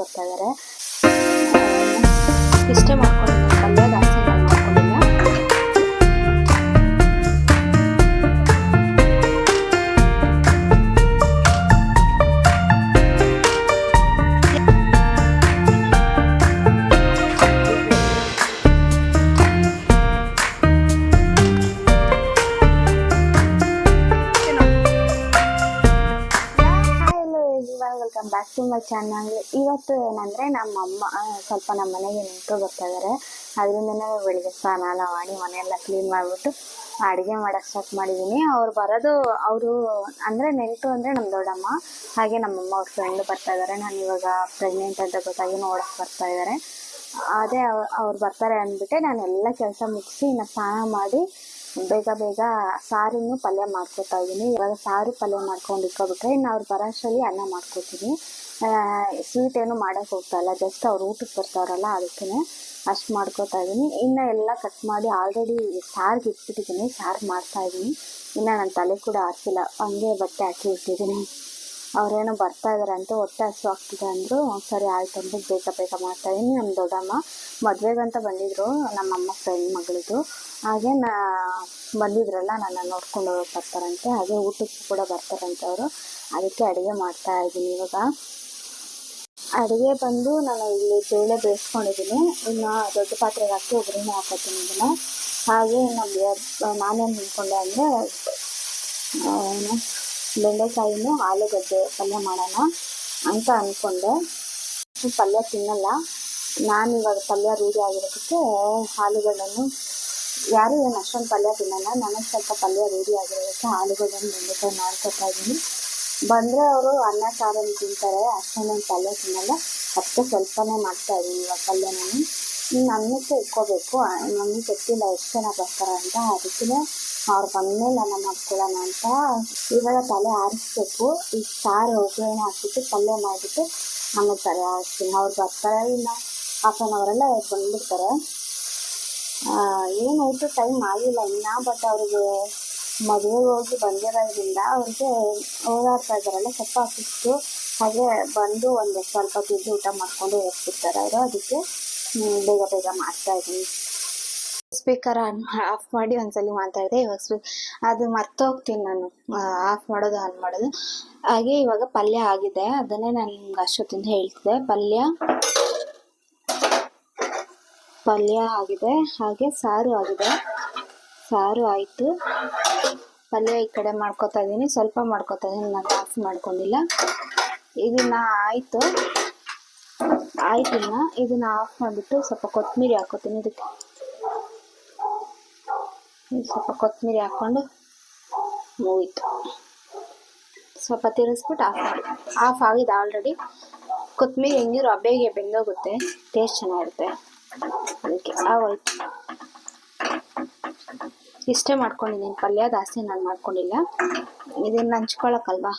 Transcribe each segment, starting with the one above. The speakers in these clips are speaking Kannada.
ಬರ್ತಾ ಇದಾರೆ. ಇಷ್ಟೇ ಮಾಡ್ಕೊಂಡಿದ್ದೀನಿ ಟು ಇವತ್ತು ಏನಂದ್ರೆ ನಮ್ಮ ಅಮ್ಮ ಸ್ವಲ್ಪ ನಮ್ಮ ಮನೆಗೆ ನೆಂಟರು ಬರ್ತಾ ಇದ್ದಾರೆ ಅದರಿಂದನೇ ಬೆಳಿಗ್ಗೆ ಸ್ನಾನ ಎಲ್ಲ ಮಾಡಿ ಮನೆಯೆಲ್ಲ ಕ್ಲೀನ್ ಮಾಡಿಬಿಟ್ಟು ಅಡುಗೆ ಮಾಡೋಕ್ಕೆ ಸ್ಟಾರ್ಟ್ ಮಾಡಿದ್ದೀನಿ ಅವ್ರು ಬರೋದು, ಅವರು ಅಂದರೆ ನೆಂಟರು ಅಂದರೆ ನಮ್ಮ ದೊಡ್ಡಮ್ಮ, ಹಾಗೆ ನಮ್ಮಮ್ಮ ಅವ್ರ ಫ್ರೆಂಡ್ ಬರ್ತಾ ಇದ್ದಾರೆ ನಾನು ಇವಾಗ ಪ್ರೆಗ್ನೆಂಟ್ ಅಂತ ಗೊತ್ತಾಗಿ ನೋಡೋಕ್ಕೆ ಬರ್ತಾ ಇದ್ದಾರೆ ಅದೇ ಅವ್- ಅವ್ರು ಬರ್ತಾರೆ ಅಂದ್ಬಿಟ್ಟೆ ನಾನು ಎಲ್ಲ ಕೆಲಸ ಮುಗಿಸಿ ಇನ್ನು ಸ್ನಾನ ಮಾಡಿ ಬೇಗ ಬೇಗ ಸಾರನ್ನು ಪಲ್ಯ ಮಾಡ್ಕೊತಾ ಇದ್ದೀನಿ ಇವಾಗ ಸಾರು ಪಲ್ಯ ಮಾಡ್ಕೊಂಡು ಇಟ್ಕೊಬಿಟ್ರೆ ಇನ್ನು ಅವ್ರು ಬರೋ ಅನ್ನ ಮಾಡ್ಕೊತೀನಿ. ಸ್ವೀಟ್ ಏನು ಮಾಡೋಕೆ ಹೋಗ್ತಾ ಇಲ್ಲ. ಜಸ್ಟ್ ಅವ್ರು ಊಟಕ್ಕೆ ಬರ್ತಾರಲ್ಲ ಅದಕ್ಕೆ ಅಷ್ಟು ಮಾಡ್ಕೋತಾ ಇದ್ದೀನಿ ಇನ್ನು ಎಲ್ಲ ಕಟ್ ಮಾಡಿ ಆಲ್ರೆಡಿ ಸಾರಿಗೆ ಇಟ್ಬಿಟ್ಟಿದ್ದೀನಿ ಸಾರು ಮಾಡ್ತಾ ಇದ್ದೀನಿ ಇನ್ನು ನಾನು ತಲೆ ಕೂಡ ಹಾಕಿಲ್ಲ ಹಂಗೆ ಬಟ್ಟೆ ಹಾಕಿ ಇಟ್ಟಿದ್ದೀನಿ ಅವ್ರೇನೋ ಬರ್ತಾ ಇದಾರೆ ಅಂತ ಹೊಟ್ಟೆ ಹಸು ಆಗ್ತಿದೆ ಅಂದರು, ಸರಿ ಆಯ್ತು ಅಂದ್ಬಿಟ್ಟು ಬೇಗ ಬೇಗ ಮಾಡ್ತಾ ಇದೀನಿ ನಮ್ಮ ದೊಡ್ಡಮ್ಮ ಮದುವೆಗಂತ ಬಂದಿದ್ರು, ನಮ್ಮಮ್ಮ ಫ್ರೆಂಡ್ ಮಗಳದು ಹಾಗೆ ನಾ ಬಂದಿದ್ರಲ್ಲ ನನ್ನ ನೋಡ್ಕೊಂಡು ಬರ್ತಾರಂತೆ. ಹಾಗೆ ಊಟಕ್ಕೆ ಕೂಡ ಬರ್ತಾರಂತೆ ಅವರು. ಅದಕ್ಕೆ ಅಡುಗೆ ಮಾಡ್ತಾ ಇದ್ದೀನಿ ಇವಾಗ. ಅಡುಗೆ ಬಂದು ನಾನು ಇಲ್ಲಿ ಬೇಳೆ ಬೇಯಿಸ್ಕೊಂಡಿದ್ದೀನಿ ಇನ್ನು ದೊಡ್ಡ ಪಾತ್ರೆಗೆ ಹಾಕಿ ಒಗ್ಗರಣೆ ಹಾಕೋತೀನಿ ಇದನ್ನು. ಹಾಗೆ ಬೇ- ನಾನೇನು ನಿಂತ್ಕೊಂಡೆ ಅಂದರೆ ಏನು? ಬೆಂಡೆಕಾಯಿನೂ ಆಲೂಗಡ್ಡೆ ಪಲ್ಯ ಮಾಡೋಣ ಅಂತ ಅಂದ್ಕೊಂಡೆ ಪಲ್ಯ ತಿನ್ನಲ್ಲ. ನಾನು ಇವಾಗ ಪಲ್ಯ ರೂಢಿ ಆಗಿರೋದಕ್ಕೆ ಆಲೂಗಡ್ಡೆನು ಯಾರು ಏನು ಅಷ್ಟೊಂದು ಪಲ್ಯ ತಿನ್ನಲ್ಲ. ನನಗೆ ಸ್ವಲ್ಪ ಪಲ್ಯ ರೂಢಿ ಆಗಿರೋದಕ್ಕೆ ಆಲೂಗಡ್ಡೆನ ಬೆಂಡೆಕಾಯಿ ಮಾಡ್ಕೊತಾ ಇದ್ದೀನಿ. ಬಂದರೆ ಅವರು ಅನ್ನ ಸಾರನ್ನು ತಿಂತಾರೆ. ಅಷ್ಟೊಂದೊಂದು ಪಲ್ಯ ತಿನ್ನಲ್ಲ. ಅದಕ್ಕೆ ಸ್ವಲ್ಪನೇ ಮಾಡ್ತಾ ಇದ್ದೀನಿ ಇವಾಗ ಪಲ್ಯ ನಾನು ಅನ್ನಕ್ಕೆ ಇಟ್ಕೋಬೇಕು ನಮಗೆ ಗೊತ್ತಿಲ್ಲ ಎಷ್ಟು ಜನ ಬರ್ತಾರೆ ಅಂತ. ಅದಕ್ಕೆ ಅವ್ರು ಬಂದಮೇಲೆ ನನ್ನ ಮಾಡ್ಕೊಳ್ಳೋಣ ಅಂತ ಇವಾಗ ತಲೆ ಆರಿಸ್ಬೇಕು. ಈ ಸಾರು ಒಗ್ಗರಣೆ ಹಾಕ್ಬಿಟ್ಟು ಪಲ್ಯ ಮಾಡಿಬಿಟ್ಟು ಆಮೇಲೆ ತಲೆ ಆರಿಸ್ತೀನಿ. ಅವ್ರು ಬರ್ತಾರೆ ಇಲ್ಲ ಹಾಫ್ ಆನ್ ಅವರೆಲ್ಲ ಏನು ಊಟ ಟೈಮ್ ಆಗಿಲ್ಲ. ಇನ್ನ ಬಟ್ ಅವ್ರಿಗೆ ಮದುವೆಗೆ ಹೋಗಿ ಬಂದಿರೋದ್ರಿಂದ ಅವ್ರಿಗೆ ಓಡಾಡ್ತಾ ಇದ್ದಾರಲ್ಲ ಸ್ವಲ್ಪ ಹಾಗೆ ಬಂದು ಒಂದು ಸ್ವಲ್ಪ ತಿಂದು ಊಟ ಮಾಡ್ಕೊಂಡು ಹೋಗ್ತಿರ್ತಾರೆ ಅವರು. ಅದಕ್ಕೆ ಬೇಗ ಬೇಗ ಮಾಡ್ತಾ ಇದ್ದೀನಿ. ಸ್ಪೀಕರ್ ಆನ್ ಆಫ್ ಮಾಡಿ ಒಂದ್ಸಲಿ ಮಾತಾಡಿದೆ ಇವಾಗ ಸ್ಪೀ ಅದು ಮರ್ತೋಗ್ತೀನಿ ನಾನು. ಆಫ್ ಮಾಡೋದು ಆನ್ ಮಾಡೋದು. ಹಾಗೆ ಇವಾಗ ಪಲ್ಯ ಆಗಿದೆ. ಅದನ್ನೇ ನಾನು ನಿಮ್ಗೆ ಅಷ್ಟೊತ್ತಿಂದ ಹೇಳ್ತಿದ್ದೆ. ಪಲ್ಯ ಪಲ್ಯ ಆಗಿದೆ. ಹಾಗೆ ಸಾರು ಆಗಿದೆ. ಸಾರು ಆಯಿತು. ಪಲ್ಯ ಈ ಕಡೆ ಮಾಡ್ಕೊತಾ ಇದ್ದೀನಿ. ಸ್ವಲ್ಪ ಮಾಡ್ಕೊತಾ ಇದ್ದೀನಿ, ನಾನು ಆಫ್ ಮಾಡ್ಕೊಂಡಿಲ್ಲ. ಇದನ್ನ ಆಯಿತು. ಆಯ್ತು ಇದನ್ನು ಆಫ್ ಮಾಡಿಬಿಟ್ಟು ಸ್ವಲ್ಪ ಕೊತ್ತಂಬರಿ ಹಾಕೋತೀನಿ ಇದಕ್ಕೆ. ಸ್ವಲ್ಪ ಕೊತ್ತಂಬರಿ ಹಾಕ್ಕೊಂಡು ಮುಗೀತು. ಸ್ವಲ್ಪ ತಿರುಗಿಸ್ಬಿಟ್ಟು ಆಫ್ ಮಾಡಿ. ಆಫ್ ಆಗಿದೆ ಆಲ್ರೆಡಿ ಕೊತ್ತಂಬರಿ ಹೆಂಗಿರೋ ಬೇಗ ಬೆಂದೋಗುತ್ತೆ ಟೇಸ್ಟ್ ಚೆನ್ನಾಗಿರುತ್ತೆ. ಅದಕ್ಕೆ ಆಗೋಯ್ತು ಇಷ್ಟೇ ಮಾಡ್ಕೊಂಡಿದ್ದೀನಿ. ಪಲ್ಯ ಜಾಸ್ತಿ ನಾನು ಮಾಡ್ಕೊಂಡಿಲ್ಲ. ಇದನ್ನ ಹಂಚ್ಕೊಳಕ್ಕಲ್ವಾ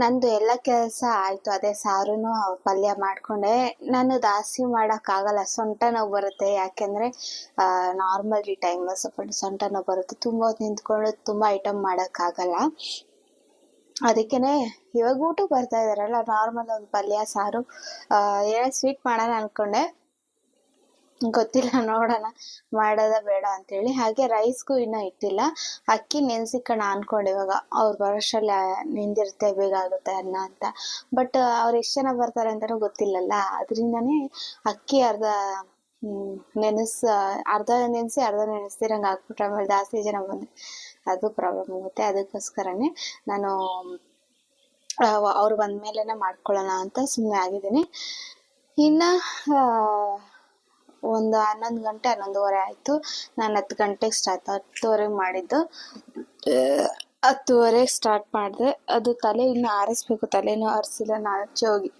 ನಂದು ಎಲ್ಲ ಕೆಲಸ ಆಯಿತು, ಅದೇ ಸಾರುನು ಪಲ್ಯ ಮಾಡಿಕೊಂಡೆ. ನಾನು ಜಾಸ್ತಿ ಮಾಡೋಕ್ಕಾಗಲ್ಲ ಸೊಂಟ ನೋವು ಬರುತ್ತೆ. ಯಾಕೆಂದರೆ ನಾರ್ಮಲ್ ಟೈಮ್ ಸ್ವಲ್ಪ ಸೊಂಟ ನೋವು ಬರುತ್ತೆ. ತುಂಬ ಹೊತ್ತು ನಿಂತ್ಕೊಂಡು ತುಂಬ ಐಟಮ್ ಮಾಡೋಕ್ಕಾಗಲ್ಲ ಅದಕ್ಕೇ ಇವಾಗ ಬರ್ತಾ ಇದ್ದಾರಲ್ಲ ನಾರ್ಮಲ್ ಒಂದು ಪಲ್ಯ, ಸಾರು ಏನೋ ಸ್ವೀಟ್ ಮಾಡೋಣ ಅಂದ್ಕೊಂಡೆ ಗೊತ್ತಿಲ್ಲ, ನೋಡೋಣ. ಮಾಡೋದ ಬೇಡ ಅಂತೇಳಿ. ಹಾಗೆ ರೈಸ್ಗೂ ಇನ್ನೂ ಇಟ್ಟಿಲ್ಲ. ಅಕ್ಕಿ ನೆನೆಸಿಕೋಣ ಅನ್ಕೊಂಡು ಇವಾಗ. ಅವ್ರು ಬರೋಷ್ಟರಲ್ಲಿ ನೆಂದಿರುತ್ತೆ ಬೇಗ ಆಗುತ್ತೆ ಅನ್ನ ಅಂತ. ಬಟ್ ಅವ್ರು ಎಷ್ಟು ಜನ ಬರ್ತಾರೆ ಅಂತಲೂ ಗೊತ್ತಿಲ್ಲಲ್ಲ. ಅದರಿಂದನೇ ಅಕ್ಕಿ ಅರ್ಧ ನೆನೆಸ್, ಅರ್ಧ ನೆನೆಸಿ ಅರ್ಧ ನೆನೆಸ್ತಿರಂಗೆ ಹಾಕ್ಬಿಟ್ರೆ ಆಮೇಲೆ ಜಾಸ್ತಿ ಜನ ಬಂದರೆ ಅದು ಪ್ರಾಬ್ಲಮ್ ಆಗುತ್ತೆ. ಅದಕ್ಕೋಸ್ಕರನೇ ನಾನು ಅವ್ರು ಬಂದ ಮೇಲೇ ಮಾಡ್ಕೊಳ್ಳೋಣ ಅಂತ ಸುಮ್ಮನೆ ಆಗಿದ್ದೀನಿ. ಇನ್ನು ಒಂದು ಹನ್ನೊಂದು ಗಂಟೆ, ಹನ್ನೊಂದುವರೆ ಆಯಿತು. ನಾನು ಹತ್ತು ಗಂಟೆಗೆ ಸ್ಟಾರ್ಟ್ ಹತ್ತುವರೆಗೆ ಮಾಡಿದ್ದು. ಹತ್ತುವರೆಗೆ ಸ್ಟಾರ್ಟ್ ಮಾಡಿದೆ. ಅದು ತಲೆ ಇನ್ನೂ ಆರಿಸ್ಬೇಕು, ತಲೆನೂ ಆರಿಸಿಲ್ಲ ನಾಚೆ ಹೋಗಿ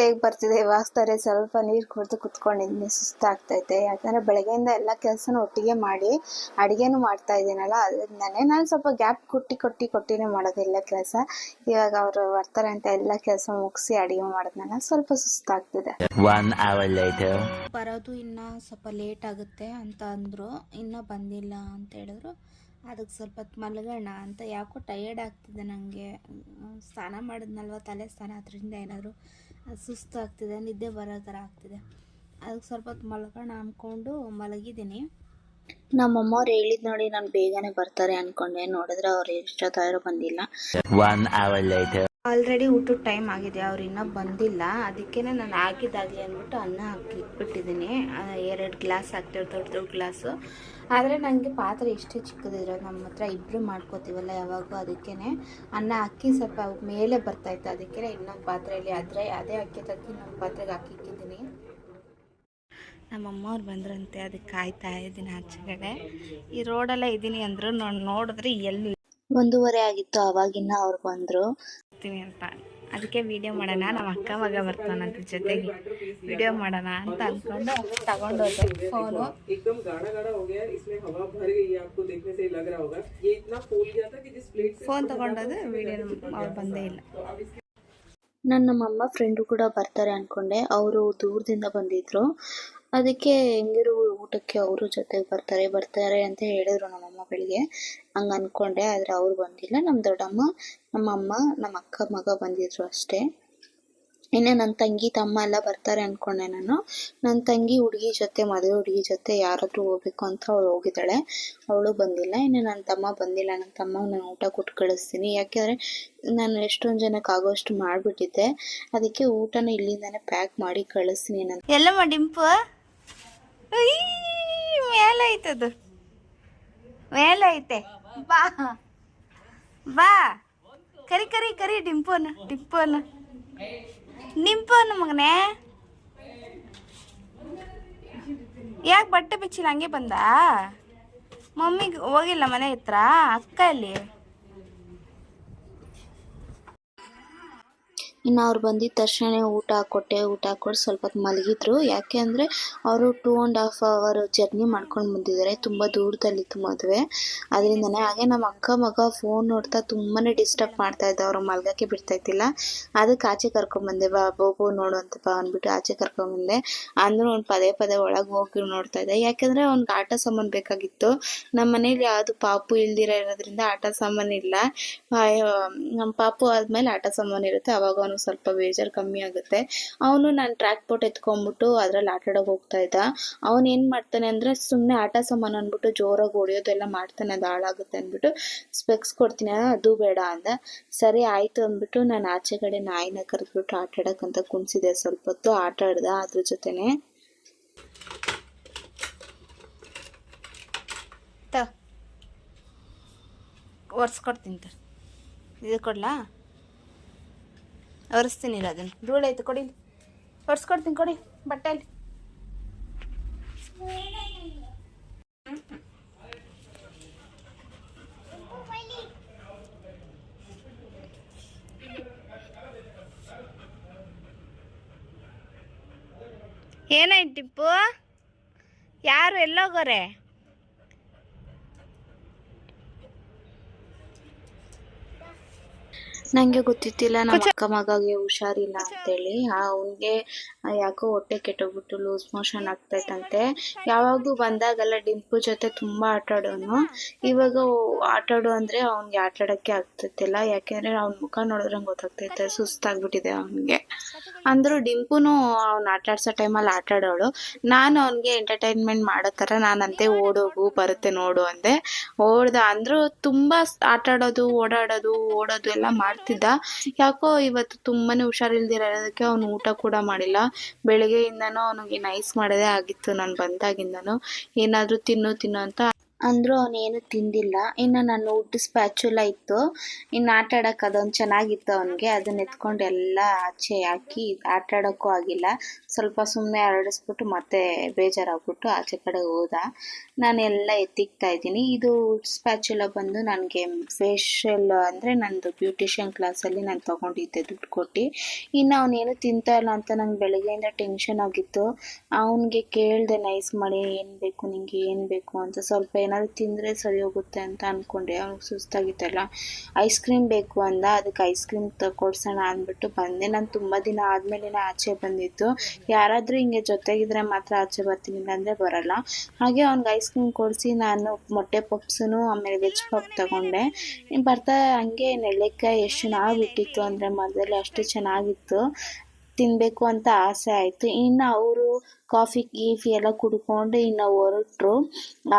ತೇಗ್ ಬರ್ತಿದೆ. ಇವಾಗ ಸರಿ ಸ್ವಲ್ಪ ನೀರು ಕುಡಿದು ಕುತ್ಕೊಂಡಿದ್ದೀನಿ ಸುಸ್ತಾಗ್ತೈತೆ. ಯಾಕಂದರೆ ಬೆಳಗ್ಗೆಯಿಂದ ಎಲ್ಲ ಕೆಲಸನೂ ಒಟ್ಟಿಗೆ ಮಾಡಿ ಅಡುಗೆನೂ ಮಾಡ್ತಾ ಇದ್ದೀನಲ್ಲ ಅದರಿಂದನೇ ನಾನು ಸ್ವಲ್ಪ ಗ್ಯಾಪ್ ಕೊಟ್ಟಿ ಕೊಟ್ಟು ಕೊಟ್ಟಿನೇ ಮಾಡೋದೆಲ್ಲ ಕೆಲಸ. ಇವಾಗ ಅವರು ಬರ್ತಾರೆ ಅಂತ ಎಲ್ಲ ಕೆಲಸ ಮುಗಿಸಿ ಅಡುಗೆ ಮಾಡಿದ್ನಲ್ಲ ಸ್ವಲ್ಪ ಸುಸ್ತಾಗ್ತಿದೆ. ಆಗ್ತಿದೆ hour later. ಬರೋದು ಇನ್ನ ಸ್ವಲ್ಪ ಲೇಟ್ ಆಗುತ್ತೆ ಅಂತ ಅಂದರು. ಇನ್ನೂ ಬಂದಿಲ್ಲ ಅಂತ ಹೇಳಿದ್ರು. ಅದಕ್ಕೆ ಸ್ವಲ್ಪ ಹೊತ್ತು ಮಲಗೋಣ ಅಂತ ಯಾಕೋ ಟಯರ್ಡ್ ಆಗ್ತಿದೆ ನನಗೆ ಸ್ನಾನ ಮಾಡಿದ್ನಲ್ವ ತಲೆ ಸ್ನಾನ ಅದರಿಂದ ಏನಾದರೂ ಸುಸ್ತು ಆಗ್ತಿದೆ ನಿದ್ದೆ ಬರೋ ಥರ ಆಗ್ತಿದೆ. ಅದಕ್ಕೆ ಸ್ವಲ್ಪ ಹೊತ್ತು ಮಲ್ಕೊಂಡು ಅಂದ್ಕೊಂಡು ಮಲಗಿದ್ದೀನಿ. ನಮ್ಮಮ್ಮ ಅವ್ರು ಹೇಳಿದ್ ನೋಡಿ ನಾನು ಬೇಗನೆ ಬರ್ತಾರೆ ಅನ್ಕೊಂಡೆ. ನೋಡಿದ್ರೆ ಅವ್ರು ಎಷ್ಟೊತ್ತಾದ್ರೂ ಬಂದಿಲ್ಲ. One hour later. ಆಲ್ರೆಡಿ ಊಟದ ಟೈಮ್ ಆಗಿದೆ ಅವ್ರು ಇನ್ನೂ ಬಂದಿಲ್ಲ. ಅದಕ್ಕೇ ನಾನು ಹಾಕಿದ್ದಾಗಲಿ ಅಂದ್ಬಿಟ್ಟು ಅನ್ನ ಹಾಕಿ ಇಟ್ಬಿಟ್ಟಿದ್ದೀನಿ. ಎರಡು ಗ್ಲಾಸ್ ಹಾಕ್ತೇವೆ ದೊಡ್ಡ ದೊಡ್ಡ ಗ್ಲಾಸು. ಆದರೆ ನನಗೆ ಪಾತ್ರೆ ಇಷ್ಟೇ ಚಿಕ್ಕದಿರೋದು ನಮ್ಮ ಹತ್ರ ಇಬ್ಬರು ಮಾಡ್ಕೋತೀವಲ್ಲ ಯಾವಾಗೂ ಅದಕ್ಕೇ ಅನ್ನ ಅಕ್ಕಿ ಸ್ವಲ್ಪ ಮೇಲೆ ಬರ್ತಾಯಿತ್ತು ಅದಕ್ಕೆ ಇನ್ನೊಂದು ಪಾತ್ರೆಯಲ್ಲಿ ಆದರೆ ಅದೇ ಅಕ್ಕಿ ತಕ್ಕಿ ಇನ್ನೊಂದು ಪಾತ್ರೆಗೆ ಹಾಕಿ ಇಕ್ಕಿದ್ದೀನಿ. ನಮ್ಮಮ್ಮವ್ರು ಬಂದ್ರಂತೆ ಅದಕ್ಕೆ ಕಾಯ್ತಾ ಇದ್ದೀನಿ ಆಚೆಗಡೆ. ಈ ರೋಡೆಲ್ಲ ಇದ್ದೀನಿ ಅಂದರು ನಾನು ನೋಡಿದ್ರೆ ಎಲ್ಲಿ ಒಂದೂವರೆ ಆಗಿತ್ತು ಅವಾಗಿನ್ನ ಅವ್ರು ಬಂದ್ರು. ಅಂತ. ಅದಕ್ಕೆ ವಿಡಿಯೋ ಮಾಡೋಣ. ನಮ್ಮ ಅಕ್ಕ ಮಗ ಬರ್ತಾನಂತ ಜೊತೆಗೆ. ವಿಡಿಯೋ ಮಾಡೋಣ ಅಂತ ಅಂದ್ಕೊಂಡು ತಗೊಂಡೋದೆ ಫೋನು ಫೋನ್ ತಗೊಂಡೋದ್ರೆ ವಿಡಿಯೋ ಅವ್ರು ಬಂದೇ ಇಲ್ಲ. ನನ್ನ ನಮ್ಮಮ್ಮ ಫ್ರೆಂಡು ಕೂಡ ಬರ್ತಾರೆ ಅಂದ್ಕೊಂಡೆ ಅವರು ದೂರದಿಂದ ಬಂದಿದ್ರು. ಅದಕ್ಕೆ ಹೆಂಗಿರು ಊಟಕ್ಕೆ ಅವರು ಜೊತೆಗೆ ಬರ್ತಾರೆ ಬರ್ತಾರೆ ಅಂತ ಹೇಳಿದ್ರು ನಮ್ಮ ಬೆಳಿಗ್ಗೆ ಹಂಗೆ ಅಂದ್ಕೊಂಡೆ ಆದರೆ ಅವ್ರು ಬಂದಿಲ್ಲ. ನಮ್ಮ ದೊಡ್ಡಮ್ಮ ನಮ್ಮ ಅಮ್ಮ ನಮ್ಮ ಅಕ್ಕ ಮಗ ಬಂದಿದ್ರು ಅಷ್ಟೇ. ಇನ್ನು ನನ್ನ ತಂಗಿ, ತಮ್ಮ ಎಲ್ಲ ಬರ್ತಾರೆ ಅನ್ಕೊಂಡೆ ನಾನು. ನನ್ನ ತಂಗಿ ಹುಡುಗಿ ಜೊತೆ, ಮದುವೆ ಹುಡುಗಿ ಜೊತೆ ಯಾರಾದರೂ ಹೋಗ್ಬೇಕು ಅಂತ ಅವಳು ಹೋಗಿದ್ದಾಳೆ. ಅವಳು ಬಂದಿಲ್ಲ. ಇನ್ನು ನನ್ನ ತಮ್ಮ ಬಂದಿಲ್ಲ. ನನ್ನ ತಮ್ಮ ನಾನು ಊಟ ಕೊಟ್ಟು ಕಳಿಸ್ತೀನಿ. ಯಾಕೆಂದರೆ ನಾನು ಎಷ್ಟೊಂದು ಜನಕ್ಕೆ ಆಗೋಷ್ಟು ಮಾಡಿಬಿಟ್ಟಿದ್ದೆ. ಅದಕ್ಕೆ ಊಟನ ಇಲ್ಲಿಂದಾನೆ ಪ್ಯಾಕ್ ಮಾಡಿ ಕಳಿಸ್ತೀನಿ ನಾನು. ಡಿಂಪು ಮೇಲೆ ಐತದು ಮೇಲೆ ಐತೆ. ಬಾ. ಬಾ. ಕರಿ ಕರಿ ಕರಿ, ಡಿಂಪೋನ ಡಿಂಪೋನ. ಡಿಂಪುನ ಮಗನೇ. ಯಾಕೆ ಬಟ್ಟೆ ಬಿಚ್ಚಿಲ್ಲ, ಹಂಗೆ ಬಂದ? ಮಮ್ಮಿಗೆ ಹೋಗಿಲ್ಲ ಮನೆ ಹತ್ರ, ಅಕ್ಕ ಅಲ್ಲಿ ಇನ್ನು ಅವ್ರು ಬಂದಿದ್ದ ತಕ್ಷಣ ಊಟ ಕೊಟ್ಟೆ, ಊಟ ಕೊಟ್ಟು ಸ್ವಲ್ಪ ಮಲಗಿದ್ರು. ಯಾಕೆ ಅಂದರೆ ಅವರು two and half hour journey ಮಾಡ್ಕೊಂಡು ಬಂದಿದ್ದಾರೆ. ತುಂಬ ದೂರದಲ್ಲಿತ್ತು ಮದುವೆ. ಅದರಿಂದನೇ ಹಾಗೆ ನಮ್ಮ ಅಕ್ಕ ಮಗ ಫೋನ್ ನೋಡ್ತಾ ತುಂಬಾ ಡಿಸ್ಟರ್ಬ್ ಮಾಡ್ತಾ ಇದ್ದ. ಅವರು ಮಲಗಕ್ಕೆ ಬಿಡ್ತಾ ಇದ್ದಿಲ್ಲ. ಅದಕ್ಕೆ ಆಚೆ ಕರ್ಕೊಂಡ್ಬಂದೆ ಬಾ ಬೋಬು ನೋಡು ಅಂತ ಬಾ ಅಂದ್ಬಿಟ್ಟು ಆಚೆ ಕರ್ಕೊಂಡ್ಬಂದೆ ಅಂದ್ರೂ ಅವ್ನು ಪದೇ ಪದೇ ಒಳಗೆ ಹೋಗಿ ನೋಡ್ತಾ ಇದ್ದೆ. ಯಾಕೆಂದರೆ ಅವ್ನಿಗೆ ಆಟ ಸಾಮಾನು ಬೇಕಾಗಿತ್ತು. ನಮ್ಮ ಮನೇಲಿ ಯಾವುದು ಪಾಪು ಇಲ್ದಿರ ಇರೋದ್ರಿಂದ ಆಟ ಸಾಮಾನು ಇಲ್ಲ. ನಮ್ಮ ಪಾಪು ಆದ್ಮೇಲೆ ಆಟ ಸಾಮಾನು ಇರುತ್ತೆ. ಅವಾಗ ಅವನು ಸ್ವಲ್ಪ ಬೇಜಾರು ಕಮ್ಮಿ ಆಗುತ್ತೆ. ಅವನು ನಾನು ಟ್ರ್ಯಾಕ್ ಪೋಟ್ ಎತ್ಕೊಂಡ್ಬಿಟ್ಟು ಅದ್ರಲ್ಲಿ ಆಟ ಆಡೋಕೆ ಹೋಗ್ತಾ ಇದ್ದ. ಅವನು ಏನು ಮಾಡ್ತಾನೆ ಅಂದರೆ ಸುಮ್ಮನೆ ಆಟ ಸಾಮಾನು ಅಂದ್ಬಿಟ್ಟು ಜೋರಾಗಿ ಹೊಡಿಯೋದೆಲ್ಲ ಮಾಡ್ತಾನೆ. ಅದು ಹಾಳಾಗುತ್ತೆ ಅಂದ್ಬಿಟ್ಟು ಸ್ಪೆಕ್ಸ್ ಕೊಡ್ತೀನಿ, ಅದು ಬೇಡ ಅಂದ. ಸರಿ ಆಯಿತು ಅಂದ್ಬಿಟ್ಟು ನಾನು ಆಚೆ ಕಡೆ ನಾಯಿನ ಕರೆದ್ಬಿಟ್ಟು ಆಟ ಆಡೋಕ್ಕಂತ ಕುಣಿಸಿದೆ. ಸ್ವಲ್ಪ ಹೊತ್ತು ಆಟ ಅದ್ರ ಜೊತೆನೆ. ಒರ್ಸ್ಕೊಡ್ತೀನಿ ಇದು ಕೊಡ್ಲಾ? ಒರೆಸ್ತೀನಿ ಅದನ್ನು. ಆಯ್ತು ಕೊಡಿ ಒರೆಸ್ಕೊಡ್ತೀನಿ ಕೊಡಿ ಬಟ್ಟೆಯಲ್ಲಿ ಏನಾಯ್ತು ಟಿಪ್ಪು? ಯಾರು ಎಲ್ಲೋಗೋರೆ? ನಂಗೆ ಗೊತ್ತಿತ್ತಿಲ್ಲ ನಮ್ಮ ಅಕ್ಕ ಮಗಗೆ ಹುಷಾರಿಲ್ಲ ಅಂತೇಳಿ. ಅವನಿಗೆ ಯಾಕೋ ಹೊಟ್ಟೆ ಕೆಟ್ಟೋಗ್ಬಿಟ್ಟು ಲೂಸ್ ಮೋಷನ್ ಆಗ್ತೈತಂತೆ. ಯಾವಾಗೂ ಬಂದಾಗೆಲ್ಲ ಡಿಂಪು ಜೊತೆ ತುಂಬಾ ಆಟ ಆಡೋನು ಇವಾಗ ಆಟ ಆಡೋ ಅಂದ್ರೆ ಅವ್ನಿಗೆ ಆಟ ಆಡಕ್ಕೆ ಆಗ್ತೈತಿಲ್ಲ ಯಾಕೆಂದ್ರೆ ಅವ್ನ ಮುಖ ನೋಡಿದ್ರೆ ಗೊತ್ತಾಗ್ತೈತೆ ಸುಸ್ತಾಗ್ಬಿಟ್ಟಿದೆ ಅವನಿಗೆ. ಅಂದ್ರು ಡಿಂಪುನು ಅವ್ನ ಆಟ ಆಡ್ಸೋ ಟೈಮಲ್ಲಿ ಆಟ ಆಡೋಳು ನಾನು ಅವನಿಗೆ ಎಂಟರ್ಟೈನ್ಮೆಂಟ್ ಮಾಡೋ ಥರ ನಾನಂತೆ ಓಡೋಗು ಬರುತ್ತೆ ನೋಡು ಅಂದೆ. ಓಡ್ದ ಅಂದ್ರು ತುಂಬಾ ಆಟ ಆಡೋದು ಓಡಾಡೋದು ಓಡೋದು ಎಲ್ಲ ಮಾಡ್ತಿದ್ದ ಯಾಕೋ ಇವತ್ತು ತುಂಬಾನೇ ಹುಷಾರಿಲ್ದಿರೋದಕ್ಕೆ ಅವನು ಊಟ ಕೂಡ ಮಾಡಿಲ್ಲ. ಬೆಳಗ್ಗೆಯಿಂದನೂ ಅವನಿಗೆ ನೈಸ್ ಮಾಡೋದೇ ಆಗಿತ್ತು ನಾನು ಬಂದಾಗಿಂದನೂ. ಏನಾದರೂ ತಿನ್ನು ತಿನ್ನು ಅಂತ ಅಂದ್ರು ಅವನೇನು ತಿಂದಿಲ್ಲ. ಇನ್ನು ನನ್ನ ಊಟ ಸ್ಪ್ಯಾಚುಲ ಇತ್ತು. ಇನ್ನು ಆಟ ಆಡೋಕೆ ಅದೊಂದು ಚೆನ್ನಾಗಿತ್ತು ಅವನಿಗೆ. ಅದನ್ನ ಎತ್ಕೊಂಡು ಎಲ್ಲ ಆಚೆ ಹಾಕಿ ಆಟ ಆಡೋಕ್ಕೂ ಆಗಿಲ್ಲ. ಸ್ವಲ್ಪ ಸುಮ್ಮನೆ ಹರಡಿಸ್ಬಿಟ್ಟು ಮತ್ತೆ ಬೇಜಾರಾಗ್ಬಿಟ್ಟು ಆಚೆ ಕಡೆ ಹೋದ. ನಾನೆಲ್ಲ ಎತ್ತಿಕ್ತಾ ಇದ್ದೀನಿ. ಇದು ಸ್ಪ್ಯಾಚುಲ ಬಂದು ನನಗೆ ಫೇಶಿಯಲ್ ಅಂದರೆ ನಂದು ಬ್ಯೂಟಿಷಿಯನ್ ಕ್ಲಾಸಲ್ಲಿ ನಾನು ತೊಗೊಂಡಿದ್ದೆ ದುಡ್ಡು ಕೊಟ್ಟು. ಇನ್ನು ಅವನೇನು ತಿಂತಾ ಇಲ್ಲ ಅಂತ ನಂಗೆ ಬೆಳಗ್ಗೆಯಿಂದ ಟೆನ್ಷನ್ ಆಗಿತ್ತು. ಅವನಿಗೆ ಕೇಳಿದೆ, ನೈಸ್ ಮಾಡಿ ಏನು ಬೇಕು? ನಿಂಗೆ ಏನು ಬೇಕು? ಅಂತ ಸ್ವಲ್ಪ ಏನಾದ್ರು ತಿಂದರೆ ಸರಿ ಹೋಗುತ್ತೆ ಅಂತ ಅಂದ್ಕೊಂಡೆ ಅವ್ನಿಗೆ ಸುಸ್ತಾಗಿತ್ತಲ್ಲ. ಐಸ್ ಕ್ರೀಮ್ ಬೇಕು ಅಂದ. ಅದಕ್ಕೆ ಐಸ್ ಕ್ರೀಮ್ ಕೊಡ್ಸೋಣ ಅಂದ್ಬಿಟ್ಟು ಬಂದೆ. ನಾನು ತುಂಬ ದಿನ ಆದಮೇಲೆ ಆಚೆ ಬಂದಿತ್ತು ಯಾರಾದರೂ ಹಿಂಗೆ ಜೊತೆಗಿದ್ರೆ ಮಾತ್ರ ಆಚೆ ಬರ್ತೀನಿ, ಇಲ್ಲಾಂದರೆ ಬರಲ್ಲ. ಹಾಗೆ ಅವ್ನಿಗೆ ಐಸ್ ಕ್ರೀಮ್ ಕೊಡಿಸಿ ನಾನು ಮೊಟ್ಟೆ ಪಪ್ಸೂ ಆಮೇಲೆ ವೆಜ್ ಪಪ್ ತಗೊಂಡೆ. ಬರ್ತಾ, ಹಂಗೆ ನೆಲ್ಲಿಕಾಯಿ ಎಷ್ಟು ಚೆನ್ನಾಗಿ ಬಿಟ್ಟಿತ್ತು ಅಂದರೆ ಮರದಲ್ಲಿ ಅಷ್ಟು ಚೆನ್ನಾಗಿತ್ತು. ತಿನ್ನಬೇಕು ಅಂತ ಆಸೆ ಆಯಿತು. ಇನ್ನು ಅವರು ಕಾಫಿ ಗೀಫಿ ಎಲ್ಲ ಕುಡ್ಕೊಂಡು ಇನ್ನು ಹೊರಟ್ರು.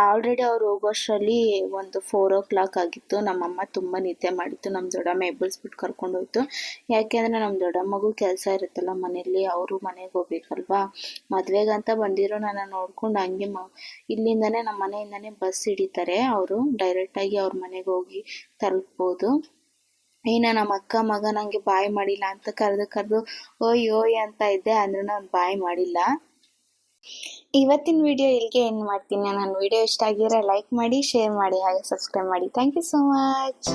ಆಲ್ರೆಡಿ ಅವ್ರು ಹೋಗೋಷ್ಟರಲ್ಲಿ ಒಂದು ಫೋರ್ ಓ ಕ್ಲಾಕ್ ಆಗಿತ್ತು. ನಮ್ಮಮ್ಮ ತುಂಬ ನಿದ್ದೆ ಮಾಡಿತ್ತು. ನಮ್ಮ ದೊಡ್ಡಮ್ಮ ಎಬ್ಬರಿಸ್ಬಿಟ್ಟು ಕರ್ಕೊಂಡು ಹೋಯ್ತು. ಯಾಕೆಂದರೆ ನಮ್ಮ ದೊಡ್ಡಮ್ಮಗೂ ಕೆಲಸ ಇರುತ್ತಲ್ಲ ಮನೆಯಲ್ಲಿ. ಅವರು ಮನೆಗೆ ಹೋಗ್ಬೇಕಲ್ವಾ? ಮದುವೆಗಂತ ಬಂದಿರೋ ನನ್ನ ನೋಡ್ಕೊಂಡು ಹಂಗೆ ಮ, ಇಲ್ಲಿಂದನೇ ನಮ್ಮ ಮನೆಯಿಂದನೇ ಬಸ್ ಹಿಡಿತಾರೆ. ಅವರು ಡೈರೆಕ್ಟಾಗಿ ಅವ್ರ ಮನೆಗೆ ಹೋಗಿ ತಲುಪ್ಬೋದು. ಇನ್ನು ನಮ್ಮ ಅಕ್ಕ ಮಗ ನಂಗೆ ಬಾಯ್ ಮಾಡಿಲ್ಲ ಅಂತ ಕರೆದು ಕರೆದು, ಓಯ್ ಓಯ್ ಅಂತ ಇದ್ದೆ, ಅಂದ್ರೂ ನಾನು ಬಾಯ್ ಮಾಡಿಲ್ಲ. ಇವತ್ತಿನ ವಿಡಿಯೋ ಇಲ್ಲಿಗೆ ಏನು ಮಾಡ್ತೀನಿ. ನನ್ನ ವಿಡಿಯೋ ಇಷ್ಟ ಆಗಿದ್ರೆ ಲೈಕ್ ಮಾಡಿ ಶೇರ್ ಮಾಡಿ, ಹಾಗೆ ಸಬ್ಸ್ಕ್ರೈಬ್ ಮಾಡಿ. Thank you so much